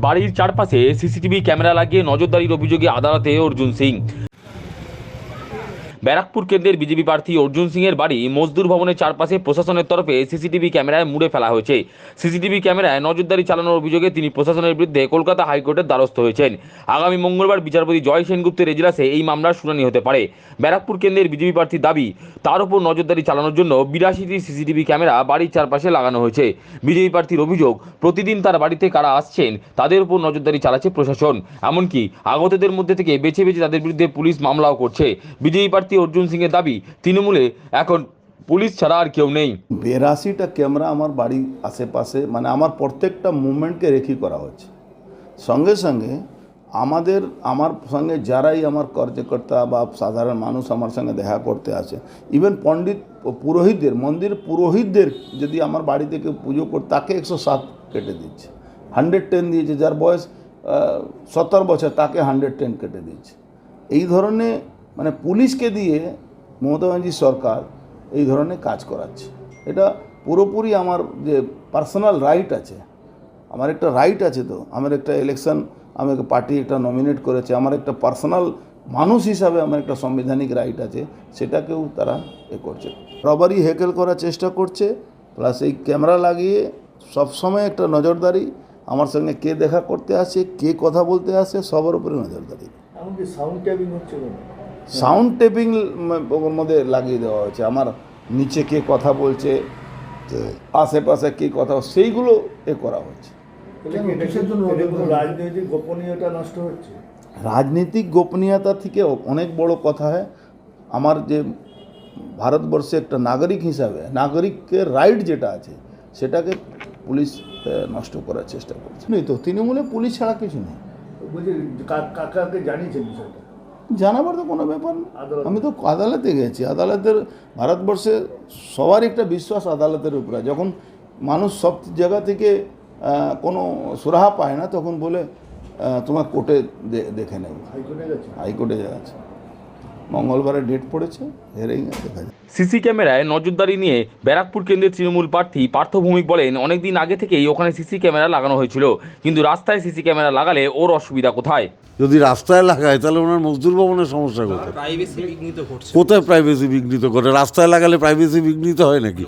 বাড়ির চারপাশে CCTV camera লাগিয়ে নজরদারির অভিযোগে আদালতে অর্জুন সিং। ব্যারাকপুর কেন্দ্রের বিজেপি প্রার্থী অর্জুন সিং এর বাড়ি মজদুর ভবনের চারপাশে প্রশাসনের তরফে সিসিটিভি ক্যামেরায় মুড়ে ফেলা হয়েছে। সিসিটিভি ক্যামেরায় নজরদারি চালানোর অভিযোগে তিনি প্রশাসনের বিরুদ্ধে কলকাতা হাইকোর্টের দ্বারস্থ হয়েছেন। আগামী মঙ্গলবার বিচারপতি জয় সেনগুপ্তের এজলাসে এই মামলার শুনানি হতে পারে। ব্যারাকপুর কেন্দ্রের বিজেপি প্রার্থীর দাবি, তার উপর নজরদারি চালানোর জন্য বিরাশিটি সিসিটিভি ক্যামেরা বাড়ির চারপাশে লাগানো হয়েছে। বিজেপি প্রার্থীর অভিযোগ, প্রতিদিন তার বাড়িতে কারা আসছেন, তাদের উপর নজরদারি চালাচ্ছে প্রশাসন। এমনকি আগতদের মধ্যে থেকে বেছে বেছে তাদের বিরুদ্ধে পুলিশ মামলাও করছে। বিজেপি প্রার্থী অর্জুন সিং এর দাবি, তৃণমূলে এখন পুলিশ ছাড়া আর কেউ নেই। বিরাশিটা ক্যামেরা আমার বাড়ির আশেপাশে মানে আমার প্রত্যেকটা মুভমেন্টকে রেখি করা হচ্ছে। সঙ্গে সঙ্গে আমাদের, আমার সঙ্গে যারাই আমার কার্যকর্তা বা সাধারণ মানুষ আমার সঙ্গে দেখা করতে আসে ইভেন পণ্ডিত পুরোহিতদের, মন্দির পুরোহিতদের যদি আমার বাড়ি থেকে পুজো করে, তাকে একশো সাত কেটে দিচ্ছে। হান্ড্রেড টেন দিয়েছে, যার বয়স সত্তর বছর, তাকে হান্ড্রেড টেন কেটে দিচ্ছে। এই ধরনের মানে পুলিশকে দিয়ে মমতা ব্যানার্জি সরকার এই ধরনের কাজ করাচ্ছে। এটা পুরোপুরি আমার যে পার্সোনাল রাইট আছে, আমার একটা রাইট আছে তো। আমার একটা ইলেকশন আমাকে পার্টি একটা নমিনেট করেছে, আমার একটা পার্সোনাল মানুষ হিসাবে আমার একটা সাংবিধানিক রাইট আছে, সেটাকেও তারা এ করছে। রবারি হেকেল করার চেষ্টা করছে প্লাস এই ক্যামেরা লাগিয়ে সবসময় একটা নজরদারি, আমার সঙ্গে কে দেখা করতে আসে, কে কথা বলতে আসে, সবার উপরে নজরদারি। এমনকি সাউন্ড ট্যাপিং হচ্ছে সাউন্ড টেপিং ওর মধ্যে লাগিয়ে দেওয়া হয়েছে আমার নিচে কে কথা বলছে আশেপাশে কে কথা সেইগুলো এ করা হচ্ছে রাজনৈতিক গোপনীয়তা নষ্ট হচ্ছে গোপনীয়তা থেকে অনেক বড় কথা হয় আমার যে ভারতবর্ষে একটা নাগরিক হিসাবে নাগরিকের রাইট যেটা আছে সেটাকে পুলিশ নষ্ট করার চেষ্টা করছে নেই তো তৃণমূলে পুলিশ ছাড়া কিছু নেই কাকাকে জানিয়েছে বিষয়টা জানাবার তো কোনো ব্যাপার না। আমি তো আদালতে গেছি। আদালতের ভারতবর্ষে সবার একটা বিশ্বাস আদালতের উপরে। যখন মানুষ সব জায়গা থেকে কোনো সুরাহা পায় না তখন বলে তোমার কোর্টে দেখে নেব। হাইকোর্টে যাচ্ছে। মঙ্গলবারে ডেট পড়েছে হেরেই দেখা যায় সিসি ক্যামেরায় নজরদারি নিয়ে ব্যারাকপুর কেন্দ্রের তৃণমূল প্রার্থী পার্থ ভৌমিক বলেন অনেকদিন আগে থেকেই ওখানে সিসি ক্যামেরা লাগানো হয়েছিল কিন্তু রাস্তায় সিসি ক্যামেরা লাগালে ওর অসুবিধা কোথায়? যদি রাস্তায় লাগায় তাহলে ওনার মজদুর ভবনের সমস্যা কোথায়? প্রাইভেসি বিঘ্নিত ঘটছে। কোথায় প্রাইভেসি বিঘ্নিত করে রাস্তায় লাগালে প্রাইভেসি বিঘ্নিত হয় নাকি?